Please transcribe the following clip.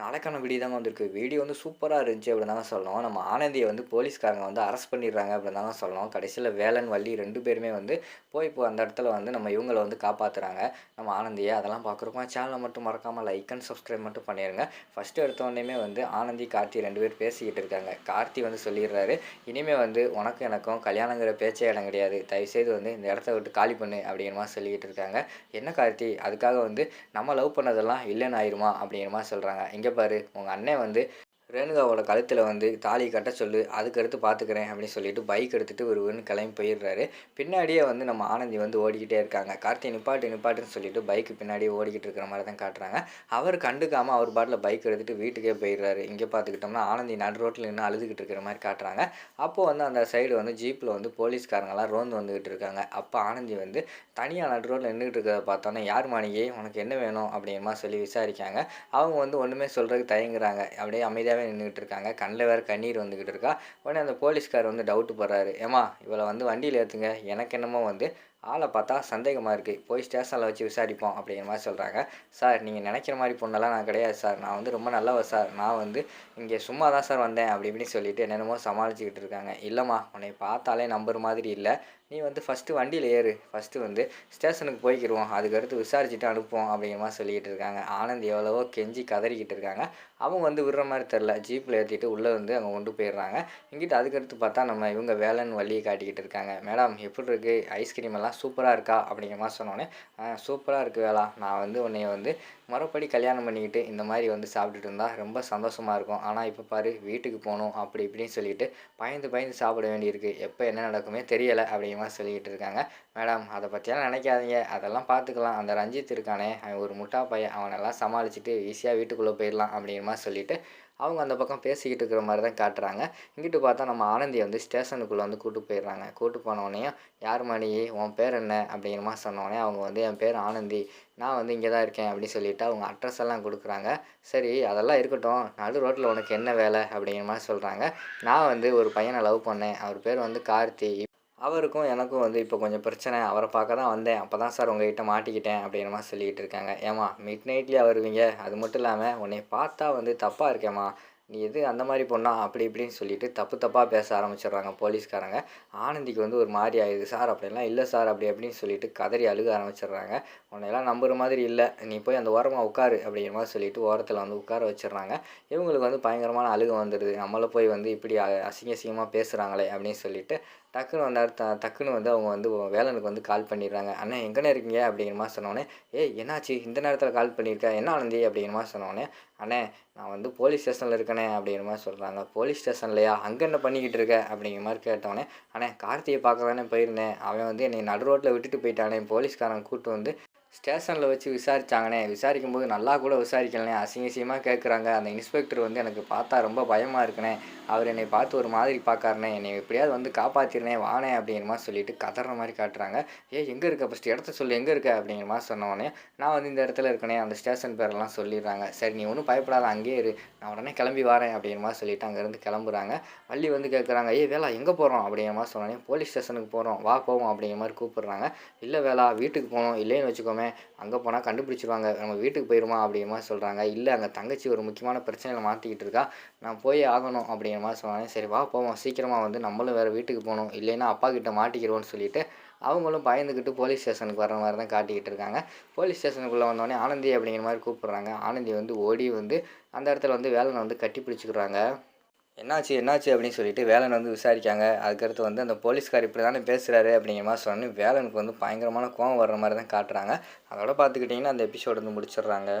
நாளைக்கான வீடியோ தாங்க வந்திருக்கு. வீடியோ வந்து சூப்பராக இருந்துச்சு அப்படின்னு தாங்க சொல்லணும். நம்ம ஆனந்தியை வந்து போலீஸ்காரங்க வந்து அரெஸ்ட் பண்ணிடுறாங்க அப்படின்னு தாங்க சொல்லணும். கடைசியில் வேலன் வள்ளி ரெண்டு பேருமே வந்து போய் இப்போ அந்த இடத்துல வந்து நம்ம இவங்களை வந்து காப்பாற்றுறாங்க நம்ம ஆனந்தியை அதெல்லாம் பார்க்குறோம் சேனலை மட்டும் மறக்காமல் லைக் அண்ட் சப்ஸ்கிரைப் மட்டும் பண்ணிடுங்க ஃபஸ்ட்டு எடுத்தோடனே வந்து ஆனந்தி கார்த்தி ரெண்டு பேர் பேசிக்கிட்டு இருக்காங்க. கார்த்தி வந்து சொல்லிடுறாரு இனிமேல் வந்து உனக்கும் எனக்கும் கல்யாணங்கிற பேச்சே இடம் கிடையாது. தயவுசெய்து வந்து இந்த இடத்த விட்டு காலி பண்ணு அப்படிங்கிற மாதிரி சொல்லிக்கிட்டு இருக்காங்க. என்ன கார்த்தி? அதுக்காக வந்து நம்ம லவ் பண்ணதெல்லாம் இல்லைன்னு ஆயிருமா? அப்படிங்கிற மாதிரி சொல்கிறாங்க இங்கே பாரு உங்கள் அண்ணன் வந்து ரேணுகாவோட கழுத்தில் வந்து தாலி கட்ட சொல்லு அதுக்கடுத்து பார்த்துக்கிறேன் அப்படின்னு சொல்லிட்டு பைக் எடுத்துகிட்டு ஒரு ஒன்று கிளம்பி போயிடுறாரு. பின்னாடியே வந்து நம்ம ஆனந்தி வந்து ஓடிக்கிட்டே இருக்காங்க. கார்த்தி நிப்பாட்டு நிப்பாட்டுன்னு சொல்லிட்டு பைக்கு பின்னாடியே ஓடிக்கிட்டு இருக்கிற மாதிரி தான் காட்டுறாங்க. அவர் கண்டுக்காமல் அவர் பாட்டில் பைக் எடுத்துகிட்டு வீட்டுக்கே போயிடுறாரு. இங்கே பார்த்துக்கிட்டோம்னா ஆனந்தி நடு ரோட்டில் நின்று அழுதுகிட்டு இருக்கிற மாதிரி காட்டுறாங்க. அப்போது வந்து அந்த சைடு வந்து ஜீப்பில் வந்து போலீஸ்காரங்களாம் ரோந்து வந்துக்கிட்டு இருக்காங்க. அப்போ ஆனந்தி வந்து தனியாக நடு ரோட்டில் நின்றுட்டு இருக்கிறத பார்த்தோன்னே யார் மாணிகை உனக்கு என்ன வேணும்? அப்படிங்கிற சொல்லி விசாரிக்காங்க. அவங்க வந்து ஒன்றுமே சொல்கிறதுக்கு தயங்குறாங்க. அப்படியே அமைதியாக அமைதியாகவே நின்றுக்கிட்டு இருக்காங்க கண்ணில் வேறு கண்ணீர் வந்துக்கிட்டு இருக்கா உடனே அந்த போலீஸ்கார் வந்து டவுட்டு போடுறாரு. ஏமா இவளை வந்து வண்டியில் ஏற்றுங்க எனக்கு என்னமோ வந்து ஆளை பார்த்தா சந்தேகமாக இருக்குது போய் ஸ்டேஷனில் வச்சு விசாரிப்போம் அப்படிங்கிற மாதிரி சொல்கிறாங்க சார் நீங்கள் நினைக்கிற மாதிரி பொண்ணெல்லாம் நான் கிடையாது சார். நான் வந்து ரொம்ப நல்லவன் சார். நான் வந்து இங்கே சும்மா தான் சார் வந்தேன் அப்படி இப்படின்னு சொல்லிட்டு என்னென்னமோ சமாளிச்சுக்கிட்டு இருக்காங்க. இல்லைம்மா உன்னை பார்த்தாலே நம்புற மாதிரி இல்லை. நீ வந்து ஃபஸ்ட்டு வண்டியில் ஏறு. ஃபஸ்ட்டு வந்து ஸ்டேஷனுக்கு போய்க்கிடுவோம் அதுக்கடுத்து விசாரிச்சுட்டு அனுப்புவோம் அப்படிங்கிற மாதிரி சொல்லிக்கிட்டு இருக்காங்க. ஆனந்த் எவ்வளவோ கெஞ்சி கதறிக்கிட்டு இருக்காங்க. அவங்க வந்து விடுற மாதிரி தெரில ஜீப்பில் ஏற்றிட்டு உள்ளே வந்து அங்கே கொண்டு போயிடுறாங்க. இங்கிட்டு அதுக்கடுத்து பார்த்தா நம்ம இவங்க வேலைன்னு வழியை காட்டிக்கிட்டு இருக்காங்க. மேடம் எப்படி இருக்குது ஐஸ்கிரீம் எல்லாம் சூப்பராக இருக்கா அப்படிங்கிற மாதிரி சொன்னோன்னே சூப்பராக இருக்குது வேளா நான் வந்து உன்னைய வந்து மறுபடி கல்யாணம் பண்ணிக்கிட்டு இந்த மாதிரி வந்து சாப்பிட்டுட்டு இருந்தால் ரொம்ப சந்தோஷமாக இருக்கும். ஆனால் இப்போ பாரு வீட்டுக்கு போகணும் அப்படி இப்படின்னு சொல்லிட்டு பயந்து பயந்து சாப்பிட வேண்டியிருக்கு. எப்போ என்ன நடக்குமே தெரியலை அப்படிங்கிற மாதிரி சொல்லிக்கிட்டு இருக்காங்க. மேடம் அதை பற்றியெல்லாம் நினைக்காதீங்க. அதெல்லாம் பார்த்துக்கலாம் அந்த ரஞ்சித் இருக்கானே. அவன் ஒரு முட்டா பையன். அவனெல்லாம் சமாளிச்சுட்டு ஈஸியாக வீட்டுக்குள்ளே போயிடலாம் அப்படிங்கிற மாதிரி சொல்லிட்டு அவங்க அந்த பக்கம் பேசிக்கிட்டு இருக்கிற மாதிரி தான் காட்டுறாங்க. இங்கிட்டு பார்த்தா நம்ம ஆனந்தியை வந்து ஸ்டேஷனுக்குள்ளே வந்து கூட்டு போயிடுறாங்க. கூட்டு போனோடனையும் யார் மணி? உன் பேர் என்ன? அப்படிங்கிற மாதிரி சொன்னோடனே அவங்க வந்து என் பேர் ஆனந்தி. நான் வந்து இங்கே தான் இருக்கேன். அப்படின்னு சொல்லிவிட்டு அவங்க அட்ரஸ் எல்லாம் கொடுக்குறாங்க. சரி அதெல்லாம் இருக்கட்டும். நடு ரோட்டில் உனக்கு என்ன வேலை? அப்படிங்கிற மாதிரி சொல்கிறாங்க நான் வந்து ஒரு பையனை லவ் பண்ணேன். அவர் பேர் வந்து கார்த்தி. அவருக்கும் எனக்கும் வந்து இப்போ கொஞ்சம் பிரச்சனை. அவரை பார்க்க தான் வந்தேன். அப்போ தான் சார் உங்ககிட்ட மாட்டிக்கிட்டேன் அப்படிங்கிற சொல்லிக்கிட்டு இருக்காங்க. ஏமா மிட் நைட்லேயே வருவீங்க. அது மட்டும் இல்லாமல் உன்னை பார்த்தா வந்து தப்பாக இருக்கேம்மா. நீ எது அந்த மாதிரி பொண்ணா அப்படி இப்படின்னு சொல்லிட்டு தப்பு தப்பாக பேச ஆரம்பிச்சிடுறாங்க போலீஸ்காரங்க. ஆனந்திக்கு வந்து ஒரு மாதிரி ஆயிடுது. சார் அப்படிலாம் இல்லை சார் அப்படி அப்படின்னு சொல்லிட்டு கதறி அழுக ஆரம்பிச்சிடுறாங்க. உன்னையெல்லாம் நம்புற மாதிரி இல்லை. நீ போய் அந்த ஓரமாக உட்காரு அப்படிங்கிற மாதிரி சொல்லிட்டு ஓரத்தில் வந்து உட்கார வச்சிடுறாங்க. இவங்களுக்கு வந்து பயங்கரமான அழுக வந்துடுது. நம்மளை போய் வந்து இப்படி அசிங்க அசிங்கமாக பேசுகிறாங்களே அப்படின்னு சொல்லிட்டு டக்குன்னு வந்தார் த டக்குன்னு வந்து அவங்க வந்து வேலனுக்கு வந்து கால் பண்ணிடுறாங்க. அண்ணா எங்கண்ணே இருக்கீங்க? அப்படிங்கிற மாதிரி சொன்னோடனே ஏ என்னாச்சு? இந்த நேரத்தில் கால் பண்ணியிருக்கா? என்ன ஆனந்தி? அப்படிங்கிற மாதிரி சொன்னோடனே அண்ணே நான் வந்து போலீஸ் ஸ்டேஷனில் இருக்கனே அப்படிங்கிற மாதிரி சொல்கிறாங்க போலீஸ் ஸ்டேஷன்லையா அங்கே என்ன பண்ணிக்கிட்டு இருக்க? அப்படிங்கிற மாதிரி கேட்டோடனே அண்ணே கார்த்தியை பார்க்க தானே போயிருந்தேன். அவன் வந்து என்னை நடு ரோட்டில் விட்டுட்டு போயிட்டானே. போலீஸ்காரன் கூப்பிட்டு வந்து ஸ்டேஷனில் வச்சு விசாரித்தாங்கண்ணே விசாரிக்கும் போது நல்லா கூட விசாரிக்கலனே. அசிங்க கேட்குறாங்க அந்த இன்ஸ்பெக்டர் வந்து எனக்கு பார்த்தா ரொம்ப பயமாக இருக்குண்ணே அவர் என்னை பார்த்து ஒரு மாதிரி பார்க்காருண்ணே என்னை எப்படியாவது வந்து காப்பாற்றிடுனே வானே அப்படிங்கிற மாதிரி சொல்லிட்டு கதற மாதிரி காட்டுறாங்க. ஏ எங்கே இருக்க? ஃபஸ்ட்டு இடத்த சொல்லி. எங்கே இருக்க? அப்படிங்கிற மாதிரி சொன்னோடனே நான் வந்து இந்த இடத்துல இருக்கனே. அந்த ஸ்டேஷன் பேரெல்லாம் சொல்லிடுறாங்க. சரி நீ ஒன்றும் பயப்படாத. அங்கேயே இரு. நான் உடனே கிளம்பி வரேன். அப்படிங்கிற மாதிரி சொல்லிட்டு அங்கேருந்து கிளம்புறாங்க. வள்ளி வந்து கேட்குறாங்க ஏ வேலா எங்கே போகிறோம் அப்படிங்கிற மாதிரி சொன்னோடனே போலீஸ் ஸ்டேஷனுக்கு போகிறோம் வா போவோம். அப்படிங்கிற மாதிரி கூப்பிட்றாங்க. இல்லை வேலா வீட்டுக்கு போகணும். இல்லைன்னு வச்சுக்கோமே அங்கே போனால் கண்டுபிடிச்சிருவாங்க. நம்ம வீட்டுக்கு போயிடுமா அப்படிங்கிற மாதிரி சொல்கிறாங்க இல்லை அங்கே தங்கச்சி ஒரு முக்கியமான பிரச்சனையில் மாற்றிக்கிட்டு இருக்கா. நான் போய் ஆகணும் அப்படிங்கிற மாதிரி சொன்னாங்க. சரி வா போவோம். சீக்கிரமாக வந்து நம்மளும் வேறு வீட்டுக்கு போகணும். இல்லைன்னா அப்பா கிட்ட மாட்டிக்கிறோன்னு சொல்லிட்டு அவங்களும் பயந்துக்கிட்டு போலீஸ் ஸ்டேஷனுக்கு வர மாதிரி தான் காட்டிக்கிட்டு இருக்காங்க. போலீஸ் ஸ்டேஷனுக்குள்ளே வந்தோடனே ஆனந்தி அப்படிங்கிற மாதிரி கூப்பிட்றாங்க. ஆனந்தி வந்து ஓடி வந்து அந்த இடத்துல வந்து வேலனை வந்து கட்டி பிடிச்சிக்கிறாங்க. என்னாச்சு என்னாச்சு அப்படின்னு சொல்லிட்டு வேலன் வந்து விசாரிக்காங்க. அதுக்கடுத்து வந்து அந்த போலீஸ்கார் இப்படி தானே பேசுகிறாரு அப்படிங்கிற மாதிரி சொன்னோன்னே வேலனுக்கு வந்து பயங்கரமான கோவம் வர்ற மாதிரி தான் காட்டுறாங்க. அதோட பார்த்துக்கிட்டிங்கன்னா அந்த எபிசோடு வந்து முடிச்சிடுறாங்க.